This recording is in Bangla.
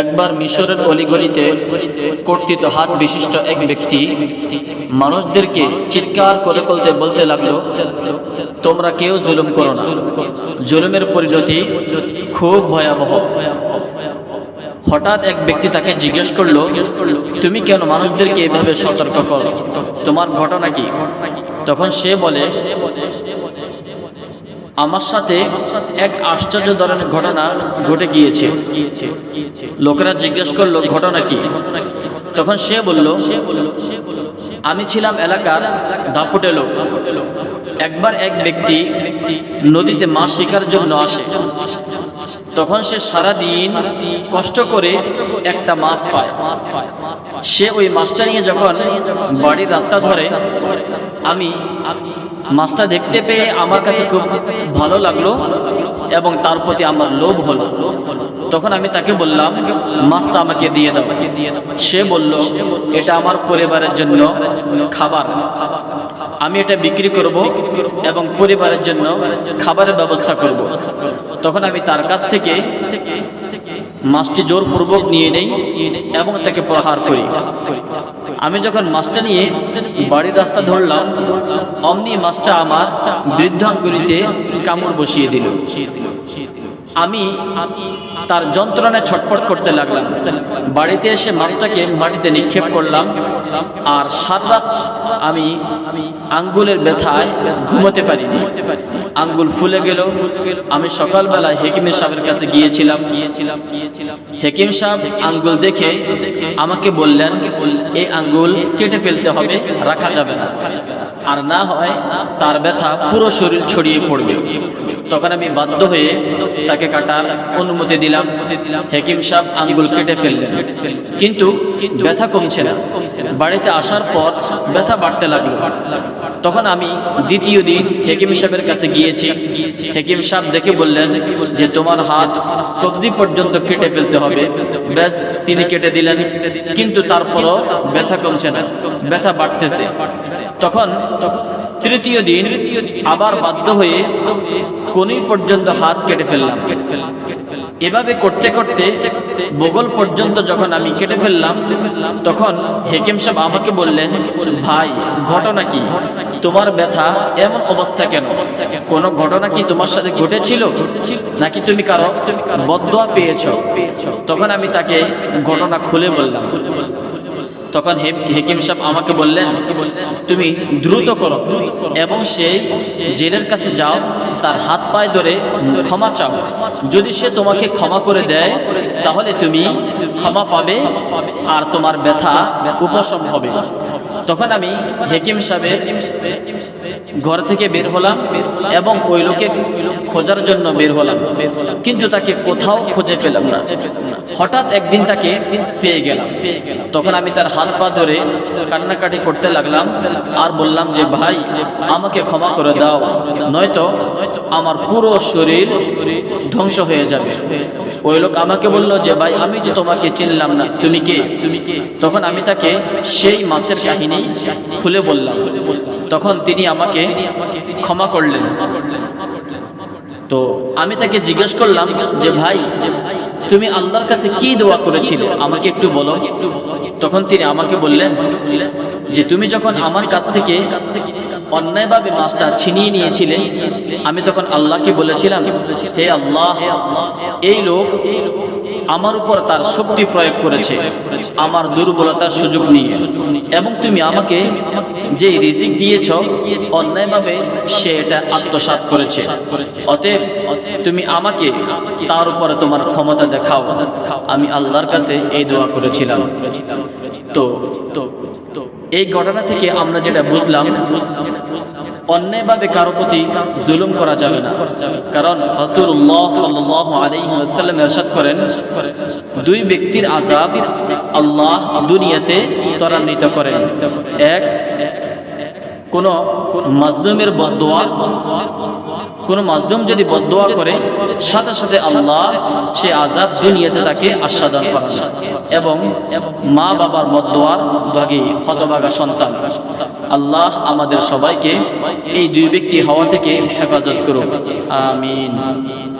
একবার মিশরের অলিগলিতে কর্তৃত হাত বিশিষ্ট এক ব্যক্তি মানুষদেরকে চিৎকার করে বলতে বলতে লাগল, তোমরা কেউ জুলুম করো না। জুলুমের পরিণতি খুব ভয়াবহ। হঠাৎ এক ব্যক্তি তাকে জিজ্ঞেস করল, তুমি কেন মানুষদেরকে এভাবে সতর্ক করো? তোমার ঘটনা কি? তখন সে বলে আমার সাথে এক আশ্চর্য ধরনের ঘটনা ঘটে গিয়েছে। লোকেরা জিজ্ঞেস করল, ঘটনা কি? তখন সে বলল, আমি ছিলাম এলাকার দাপুটে লোক। একবার এক ব্যক্তি নদীতে মাছ শিকার জন্য আসে। তখন সে সারা দিন কষ্ট করে একটা মাছ পায়। সে ওই মাছটা নিয়ে যখন বাড়ির রাস্তা ধরে, আমি মাছটা দেখতে পেয়ে আমার কাছে খুব ভালো লাগল এবং তার প্রতি আমার লোভ হলো। তখন আমি তাকে বললাম, মাছটা আমাকে দিয়ে দাও। সে বলল, এটা আমার পরিবারের জন্য খাবার। আমি এটা বিক্রি করব এবং পরিবারের জন্য খাবারের ব্যবস্থা করব। তখন আমি তার কাছ থেকে মাছটি জোরপূর্বক নিয়ে নেই এবং তাকে প্রহার করি। আমি যখন মাছটা নিয়ে বাড়ির রাস্তা ধরলাম, অমনি মাছটা আমার বৃদ্ধাঙ্গুলিতে কামড় বসিয়ে দিল। আমি তার যন্ত্রণায় ছটপট করতে লাগলাম। বাড়িতে এসে মাছটাকে মাটিতে নিক্ষেপ করলাম আর সাত রাত আমি আঙ্গুলের ব্যথায় ঘুমোতে পারি আঙ্গুল ফুলে গেল। আমি সকালবেলা হেকিম সাহেবের কাছে গিয়েছিলাম। হেকিম সাহেব আঙ্গুল দেখে আমাকে বললেন এই আঙ্গুল কেটে ফেলতে হবে, রাখা যাবে না। আর না হয় তার ব্যথা পুরো শরীর ছড়িয়ে পড়বে। তখন আমি বাধ্য হয়ে তাকে কাটার অনুমতি দিলাম। হেকিম সাহেব আঙ্গুল কেটে ফেললেন। কিন্তু ব্যথা কমছে না। বাড়িতে আসার পর ব্যথা বাড়তে লাগল। তখন আমি দ্বিতীয় দিন হেকিম সাহেবের কাছে গিয়েছি। হেকিম সাহেব দেখে বললেন যে, তোমার হাত কবজি পর্যন্ত কেটে ফেলতে হবে। ব্যাস, তিনি কেটে দিলেন। কিন্তু তারপরও ব্যথা কমছে না। ব্যথা বাড়তেছে। তখন তৃতীয় দিন আবার বাধ্য হয়ে কোনি পর্যন্ত হাত কেটে ফেললাম। এভাবে করতে করতে বগল পর্যন্ত যখন আমি কেটে ফেললাম, তখন হেকিম সাহেব আমাকে বললেন, ভাই, ঘটনা কি? তোমার ব্যথা এমন অবস্থা কেন? কোনো ঘটনা কি তোমার সাথে ঘটেছিল? নাকি তুমি কারও বদয়া পেয়েছ? তখন আমি তাকে ঘটনা খুলে বললাম। তখন হেকিম সাহেব আমাকে বললেন, তুমি দ্রুত করো এবং সে জেলের কাছে যাও, তার হাত পায়ে ধরে ক্ষমা চাও। যদি সে তোমাকে ক্ষমা করে দেয়, তাহলে তুমি ক্ষমা পাবে আর তোমার ব্যথা উপশম হবে। তখন আমি হেকিম সাহেবের ঘর থেকে বের হলাম এবং ওই লোকে খোঁজার জন্য বের হলাম। কিন্তু তাকে কোথাও খুঁজে পেলাম না। হঠাৎ একদিন তাকে পেয়ে গেলাম। তখন আমি তার হাত পা ধরে কান্নাকাটি করতে লাগলাম আর বললাম যে, ভাই, আমাকে ক্ষমা করে দাও, নয়তো আমার পুরো শরীর ধ্বংস হয়ে যাবে। ওই লোক আমাকে বলল যে, ভাই, আমি তো তোমাকে চিনলাম না, তুমি কে? তুমি কে তখন আমি তাকে সেই মাসের কাহিনী খুলে বললাম। তখন তিনি আমাকে ক্ষমা করলেন। তো আমি তাকে জিজ্ঞেস করলাম যে, ভাই, তুমি আল্লাহর কাছে কি দোয়া করেছিলে? আমাকে একটু বলো। তখন তিনি আমাকে বললেন যে, তুমি যখন আমার কাছ থেকে অন্যায়ভাবে মাছটা ছিনিয়ে নিয়েছিলে আমি তখন আল্লাহকে বলেছিলাম, হে আল্লাহ, এই লোক আমার উপর তার শক্তি প্রয়োগ করেছে। আমার দুর্বলতার সুযোগ নিয়ে। এবং তুমি আমাকে যে রিজিক দিয়েছ, অন্যায়ভাবে সে এটা আত্মসাত করেছে। অতএব তুমি আমাকে তার উপরে তোমার ক্ষমতা দেখাও। আমি আল্লাহর কাছে এই দোয়া করেছিলাম। তো তো এই ঘটনা থেকে আমরা যেটা বুঝলাম অন্যায়ভাবে কারও প্রতি জুলুম করা যাবে না। কারণ করেন, দুই ব্যক্তির আযাব আল্লাহ দুনিয়াতে ত্বরান্বিত করেন। এক, কোন মাজলুমের বদদোয়া কোন মাধ্যম যদি বদোয়া করে, সাথে সাথে আল্লাহ সে আজাব দুনিয়াতে তাকে আস্বাদন করেন। এবং মা বাবার বদোয়ার ভাগে হতভাগা সন্তান। আল্লাহ আমাদের সবাইকে এই দুই ব্যক্তি হওয়া থেকে হেফাজত করুক। আমিন।